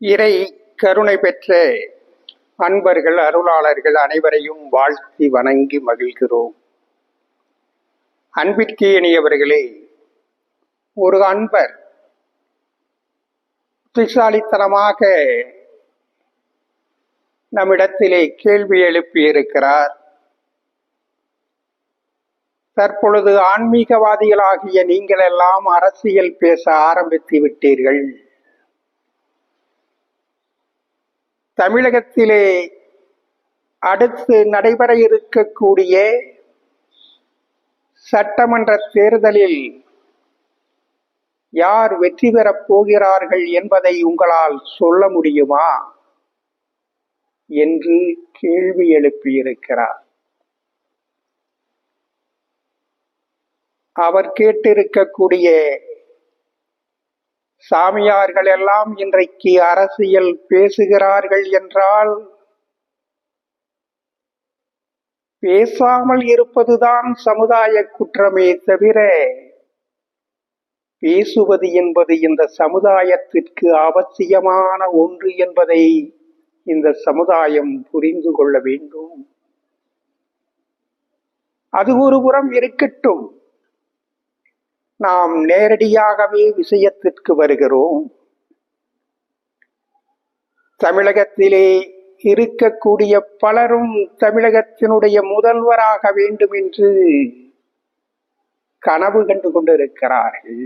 இறை கருணை பெற்ற அன்பர்கள் அருளாளர்கள் அனைவரையும் வாழ்த்தி வணங்கி மகிழ்கிறோம். அன்பிற்கு இணையவர்களே ஒரு அன்பர் புத்திசாலித்தனமாக நம்மிடத்திலே கேள்வி எழுப்பியிருக்கிறார். தற்பொழுது ஆன்மீகவாதிகளாகிய நீங்கள் எல்லாம் அரசியல் பேச ஆரம்பித்து விட்டீர்கள். தமிழகத்திலே அடுத்து நடைபெற இருக்கக்கூடிய சட்டமன்ற தேர்தலில் யார் வெற்றி பெறப் போகிறார்கள் என்பதை உங்களால் சொல்ல முடியுமா என்று கேள்வி எழுப்பியிருக்கிறார். அவர் கேட்டிருக்கக்கூடிய சாமியார்கள் எல்லாம் இன்றைக்கு அரசியல் பேசுகிறார்கள் என்றால் பேசாமல் இருப்பதுதான் சமுதாய குற்றமே தவிர பேசுவது என்பது இந்த சமுதாயத்திற்கு அவசியமான ஒன்று என்பதை இந்த சமுதாயம் புரிந்து கொள்ள வேண்டும். அது ஒரு புறம் இருக்கட்டும். நாம் நேரடியாகவே விஷயத்திற்கு வருகிறோம். தமிழகத்திலே இருக்கக்கூடிய பலரும் தமிழகத்தினுடைய முதல்வராக வேண்டும் என்று கனவு கண்டு கொண்டிருக்கிறார்கள்.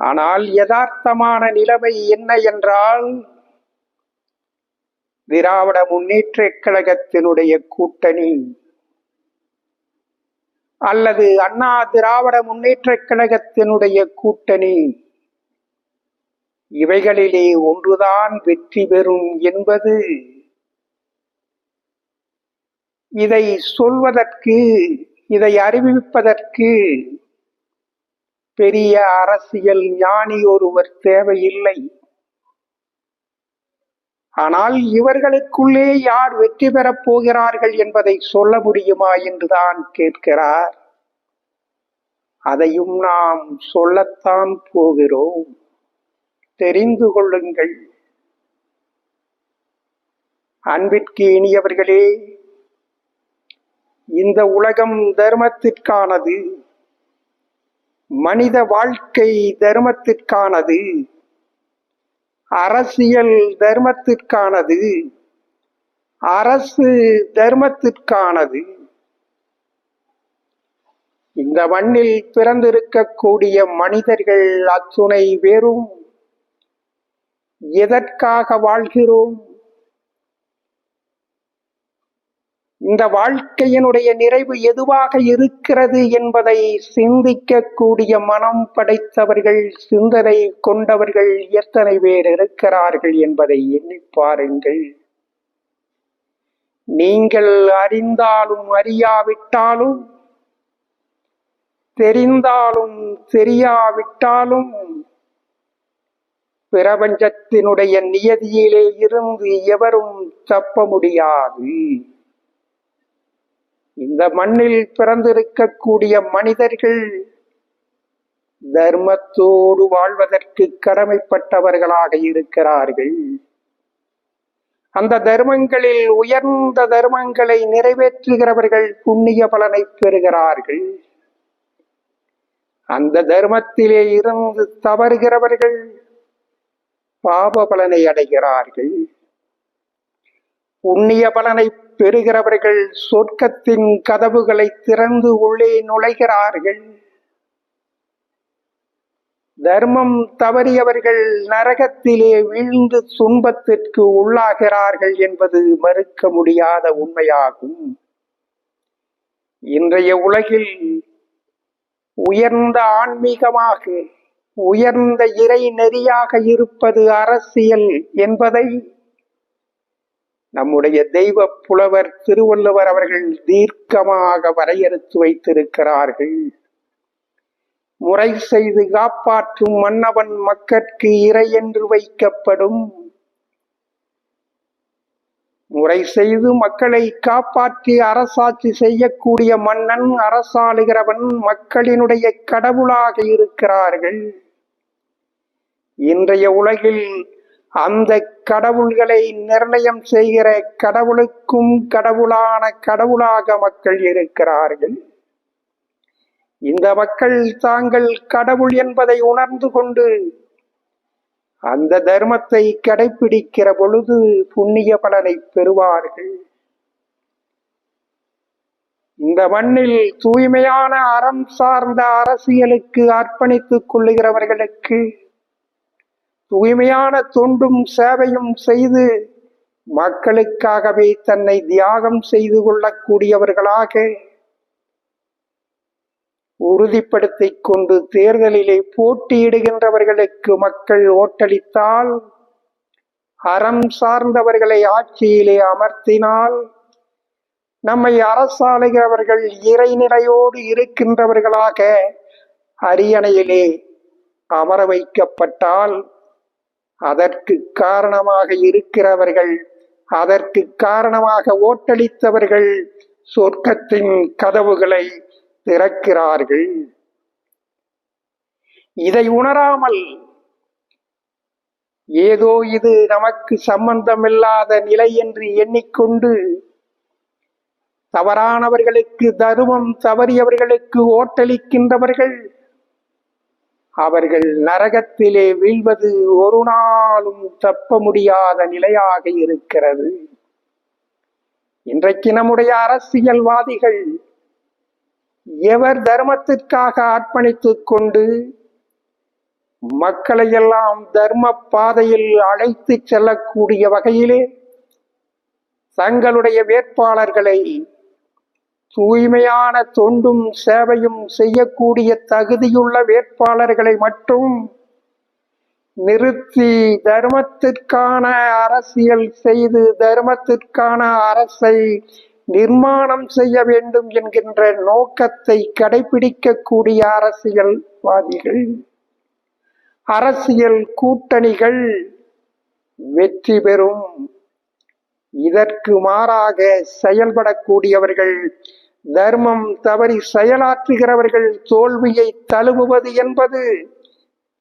ஆனால் யதார்த்தமான நிலைமை என்ன என்றால் திராவிட முன்னேற்ற கழகத்தினுடைய கூட்டணி அல்லது அண்ணா திராவிட முன்னேற்ற கழகத்தினுடைய கூட்டணி. இவைகளிலே ஒன்றுதான் வெற்றி பெறும் என்பது. இதை சொல்வதற்கு இதை அறிவிப்பதற்கு பெரிய அரசியல் ஞானி ஒருவர் தேவையில்லை. ஆனால் இவர்களுக்குள்ளே யார் வெற்றி பெறப் போகிறார்கள் என்பதை சொல்ல முடியுமா என்றுதான் கேட்கிறார். அதையும் நாம் சொல்லத்தான் போகிறோம். தெரிந்து கொள்ளுங்கள். அன்பிற்கு இனியவர்களே இந்த உலகம் தர்மத்திற்கானது மனித வாழ்க்கை தர்மத்திற்கானது அரசியல் தர்மத்திற்கானது. அரசு தர்மத்திற்கானது. இந்த மண்ணில் பிறந்திருக்கக்கூடிய மனிதர்கள் அத்துணை பேரும் எதற்காக வாழ்கிறோம்? இந்த வாழ்க்கையினுடைய நிறைவு எதுவாக இருக்கிறது என்பதை சிந்திக்கக்கூடிய மனம் படைத்தவர்கள் சிந்தனை கொண்டவர்கள் எத்தனை பேர் இருக்கிறார்கள் என்பதை எண்ணி பாருங்கள். நீங்கள் அறிந்தாலும் அறியாவிட்டாலும் தெரிந்தாலும் தெரியாவிட்டாலும் பிரபஞ்சத்தினுடைய நியதியிலே இருந்து எவரும் தப்ப முடியாது. இந்த மண்ணில் பிறந்திருக்கக்கூடிய மனிதர்கள் தர்மத்தோடு வாழ்வதற்கு கடமைப்பட்டவர்களாக இருக்கிறார்கள். அந்த தர்மங்களில் உயர்ந்த தர்மங்களை நிறைவேற்றுகிறவர்கள் புண்ணிய பலனை பெறுகிறார்கள். அந்த தர்மத்திலே இருந்து தவறுகிறவர்கள் பாப பலனை அடைகிறார்கள். புண்ணிய பலனை பெறுகிறவர்கள் சொர்க்கத்தின் கதவுகளை திறந்து உள்ளே நுழைகிறார்கள். தர்மம் தவறியவர்கள் நரகத்திலே வீழ்ந்து துன்பத்திற்கு உள்ளாகிறார்கள் என்பது மறுக்க முடியாத உண்மையாகும். இன்றைய உலகில் உயர்ந்த ஆன்மீகமாக உயர்ந்த இறை நெறியாக இருப்பது அரசியல் என்பதை நம்முடைய தெய்வ புலவர் திருவள்ளுவர் அவர்கள் தீர்க்கமாக வரையறுத்து வைத்திருக்கிறார்கள். முறை செய்து காப்பாற்றும் மன்னவன் மக்கட்கு இறை என்று வைக்கப்படும். முறை செய்து மக்களை காப்பாற்றி அரசாட்சி செய்யக்கூடிய மன்னன் அரசாளுகிறவன் மக்களினுடைய கடவுளாக இருக்கிறார்கள். இன்றைய உலகில் அந்த கடவுள்களை நிர்ணயம் செய்கிற கடவுளுக்கும் கடவுளான கடவுளாக மக்கள் இருக்கிறார்கள். இந்த மக்கள் தாங்கள் கடவுள் என்பதை உணர்ந்து கொண்டு அந்த தர்மத்தை கடைபிடிக்கிற பொழுது புண்ணிய பலனை பெறுவார்கள். இந்த மண்ணில் தூய்மையான அறம் சார்ந்த அரசியலுக்கு அர்ப்பணித்துக் கொள்ளுகிறவர்களுக்கு தூய்மையான தொண்டும் சேவையும் செய்து மக்களுக்காகவே தன்னை தியாகம் செய்து கொள்ளக்கூடியவர்களாக உறுதிப்படுத்திக் கொண்டு தேர்தலிலே போட்டியிடுகின்றவர்களுக்கு மக்கள் ஓட்டளித்தால் அறம் சார்ந்தவர்களை ஆட்சியிலே அமர்த்தினால் நம்மை அரசாளுகிறவர்கள் இறைநிலையோடு இருக்கின்றவர்களாக அரியணையிலே அமர வைக்கப்பட்டால் அதற்கு காரணமாக இருக்கிறவர்கள் அதற்கு காரணமாக ஓட்டளித்தவர்கள் சொர்க்கத்தின் கதவுகளை திறக்கிறார்கள். இதை உணராமல் ஏதோ இது நமக்கு சம்பந்தமில்லாத நிலை என்று எண்ணிக்கொண்டு தவறானவர்களுக்கு தருமம் தவறியவர்களுக்கு ஓட்டளிக்கின்றவர்கள் அவர்கள் நரகத்திலே வீழ்வது ஒரு நாளும் தப்ப முடியாத நிலையாக இருக்கிறது. இன்றைக்கு நம்முடைய அரசியல்வாதிகள் எவர் தர்மத்திற்காக அர்ப்பணித்துக் கொண்டு மக்களை எல்லாம் தர்ம பாதையில் அழைத்து செல்லக்கூடிய வகையிலே தங்களுடைய வேட்பாளர்களை தூய்மையான தொண்டும் சேவையும் செய்யக்கூடிய தகுதியுள்ள வேட்பாளர்களை மட்டும் நிறுத்தி தர்மத்திற்கான அரசியல் செய்து தர்மத்திற்கான அரசை நிர்மாணம் செய்ய வேண்டும் என்கின்ற நோக்கத்தை கடைபிடிக்கக்கூடிய அரசியல்வாதிகள் அரசியல் கூட்டணிகள் வெற்றி பெறும். இதற்கு மாறாக செயல்படக்கூடியவர்கள் தர்மம் தவறி செயலாற்றுகிறவர்கள் தோல்வியை தழுவுவது என்பது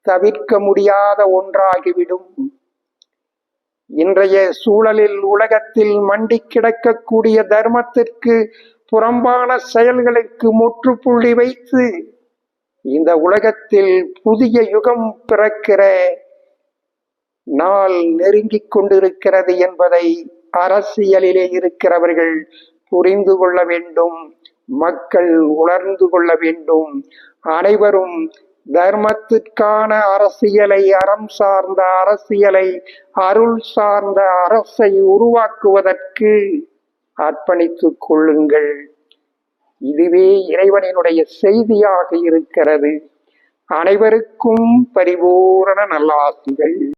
தவிர்க்க முடியாத ஒன்றாகிவிடும். இன்றைய சூழலில் உலகத்தில் மண்டி கிடக்கக்கூடிய தர்மத்திற்கு புறம்பான செயல்களுக்கு முற்றுப்புள்ளி வைத்து இந்த உலகத்தில் புதிய யுகம் பிறக்கிற நாள் நெருங்கிக் கொண்டிருக்கிறது என்பதை அரசியலிலே இருக்கிறவர்கள் புரிந்து கொள்ள வேண்டும் மக்கள் உணர்ந்து கொள்ள வேண்டும். அனைவரும் தர்மத்திற்கான அரசியலை அறம் சார்ந்த அரசியலை அருள் சார்ந்த அரசை உருவாக்குவதற்கு அர்ப்பணித்துக் கொள்ளுங்கள். இதுவே இறைவனினுடைய செய்தியாக இருக்கிறது. அனைவருக்கும் பரிபூரண நல்லாசிகள்.